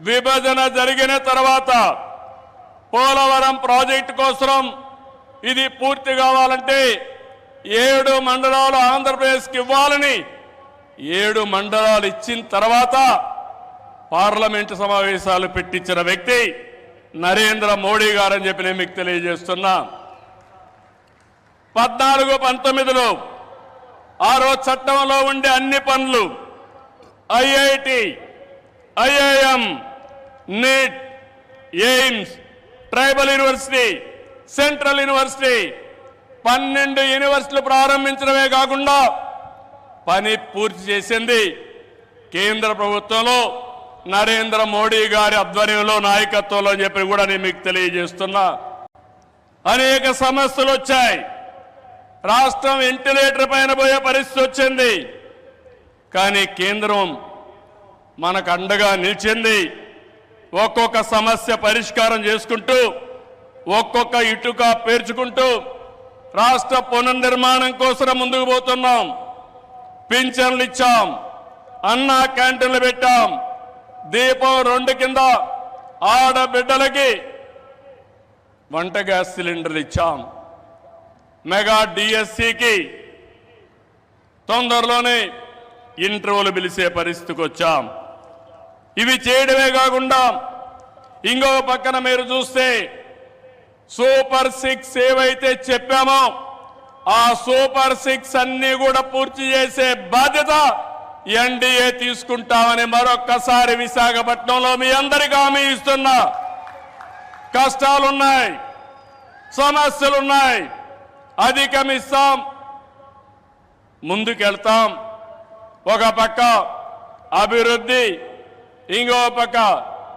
విభజన జరిగిన తర్వాత పోలవరం ప్రాజెక్టు కోసం ఇది పూర్తి కావాలంటే ఏడు మండలాలు ఆంధ్రప్రదేశ్కి ఇవ్వాలని ఏడు మండలాలు ఇచ్చిన తర్వాత పార్లమెంటు సమావేశాలు పెట్టించిన వ్యక్తి నరేంద్ర మోడీ గారని చెప్పి నేను మీకు తెలియజేస్తున్నా. పద్నాలుగు పంతొమ్మిదిలో ఆ రోజు చట్టంలో ఉండే అన్ని పనులు IIT IIM NEET AIIMS tribal university central university పన్నెండు యూనివర్సిటీలు ప్రారంభించడమే కాకుండా పని పూర్తి చేసింది కేంద్ర ప్రభుత్వంలో నరేంద్ర మోడీ గారి ఆధ్వర్యంలో నాయకత్వంలో అని చెప్పి కూడా నేను మీకు తెలియజేస్తున్నా. అనేక సమస్యలు వచ్చాయి. రాష్ట్రం వెంటిలేటర్ పైన పోయే పరిస్థితి వచ్చింది. కానీ కేంద్రం మనకు అండగా నిలిచింది. ఒక్కొక్క సమస్య పరిష్కారం చేసుకుంటూ ఒక్కొక్క ఇటుక పేర్చుకుంటూ రాష్ట్ర పునర్నిర్మాణం కోసం ముందుకు పోతున్నాం. పింఛన్లు ఇచ్చాం. అన్న క్యాంటీన్లు పెట్టాం. దీపం రెండు కింద ఆడబిడ్డలకి వంట గ్యాస్ సిలిండర్లు ఇచ్చాం. మెగా డిఎస్సికి తొందరలోనే ఇంటర్వ్యూలు పిలిచే పరిస్థితికి వచ్చాం. ఇవి చేయడమే కాకుండా ఇంకో పక్కన మీరు చూస్తే సూపర్ సిక్స్ ఏవైతే చెప్పామో ఆ సూపర్ సిక్స్ అన్ని కూడా పూర్తి చేసే బాధ్యత ఎన్డీఏ తీసుకుంటామని మరొక్కసారి విశాఖపట్నంలో మీ అందరికీ హామీ ఇస్తున్నా. కష్టాలున్నాయి సమస్యలున్నాయి అధిగమిస్తాం ముందుకెళ్తాం. ఒక పక్క అభివృద్ధి ఇంకో పక్క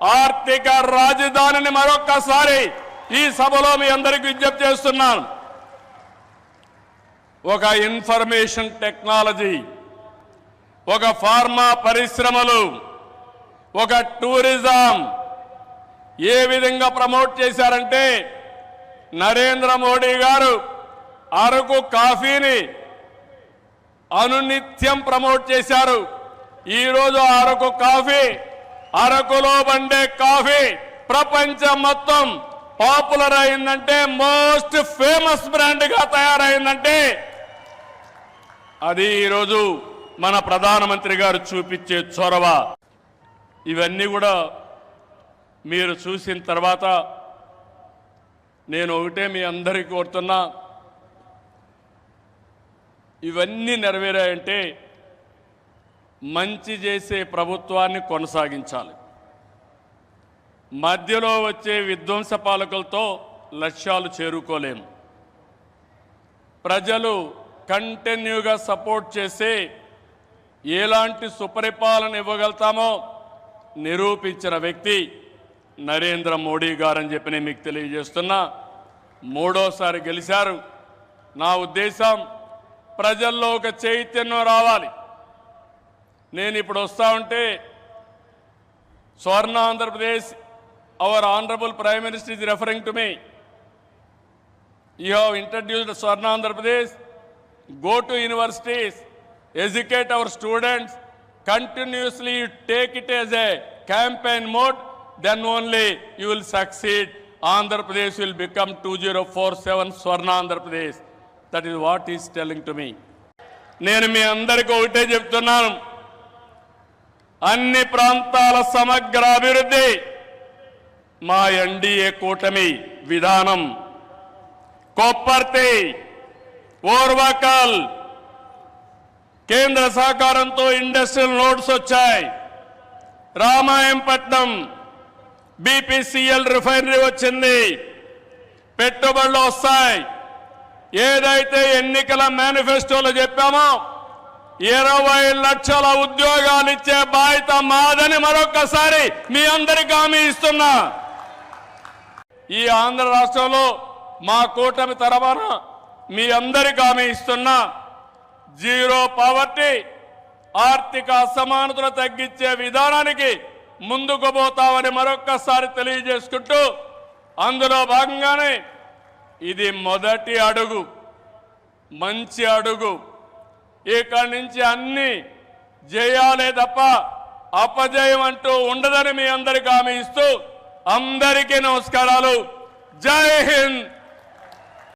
ఆర్థిక రాజధానిని మరొక్కసారి ఈ సభలో మీ అందరికీ విజ్ఞప్తి చేస్తున్నాను. ఒక ఇన్ఫర్మేషన్ టెక్నాలజీ ఒక ఫార్మా పరిశ్రమలు ఒక టూరిజం ఏ విధంగా ప్రమోట్ చేశారంటే నరేంద్ర మోడీ గారు అరకు కాఫీని అనునిత్యం ప్రమోట్ చేశారు. ఈరోజు అరకు కాఫీ అరకులో వండే కాఫీ ప్రపంచం మొత్తం పాపులర్ అయిందంటే మోస్ట్ ఫేమస్ బ్రాండ్గా తయారైందంటే అది ఈరోజు మన ప్రధానమంత్రి గారు చూపించే చొరవ. ఇవన్నీ కూడా మీరు చూసిన తర్వాత నేను ఒకటే మీ అందరికీ కోరుతున్నా. ఇవన్నీ నెరవేరాయంటే మంచి చేసే ప్రభుత్వాన్ని కొనసాగించాలి. మధ్యలో వచ్చే విధ్వంస పాలకులతో లక్ష్యాలు చేరుకోలేము. ప్రజలు కంటిన్యూగా సపోర్ట్ చేసి ఎలాంటి సుపరిపాలన ఇవ్వగలుగుతామో నిరూపించిన వ్యక్తి నరేంద్ర మోడీ గారని చెప్పి నేను మీకు తెలియజేస్తున్నా. మూడోసారి గెలిచారు. నా ఉద్దేశం ప్రజల్లో ఒక చైతన్యం రావాలి. నేను ఇప్పుడు వస్తూ ఉంటే Swarna Andhra Pradesh our honourable prime minister is referring to me you have introduced Swarna Andhra Pradesh go to universities educate our students continuously you take it as a campaign mode then only you will succeed Andhra Pradesh will become two zero four seven Swarna Andhra Pradesh. That is what is telling to me నేను మీ అందరికీ ఒకటే చెప్తున్నాను. అన్ని ప్రాంతాల సమగ్ర అభివృద్ధి. మా ఎన్డీఏ కూటమి విధానం. కొప్పర్తి ఓర్వకల్ కేంద్ర సహకారంతో ఇండస్ట్రియల్ నోట్స్ వచ్చాయి. రామాయంపట్నం బీపీసీఎల్ రిఫైనరీ వచ్చింది. పెట్టుబడులు వస్తాయి. ఏదైతే ఎన్నికల మేనిఫెస్టోలో చెప్పామో ఇరవై లక్షల ఉద్యోగాలు ఇచ్చే బాధ్యత మాదని మరొక్కసారి మీ అందరికి హామీ ఇస్తున్నా. ఈ ఆంధ్ర రాష్ట్రంలో మా కూటమి తరఫున మీ అందరికి హామీ ఇస్తున్నా. జీరో పావర్టీ ఆర్థిక అసమానతలు తగ్గించే విధానానికి ముందుకు పోతామని మరొక్కసారి తెలియజేసుకుంటూ అందులో భాగంగానే ఇది మొదటి అడుగు మంచి అడుగు. ఇక్కడి నుంచి అన్ని జయాలే తప్ప అపజయం అంటూ ఉండదని మీ అందరికీ హామీ ఇస్తూ అందరికీ నమస్కారాలు. జై హింద్!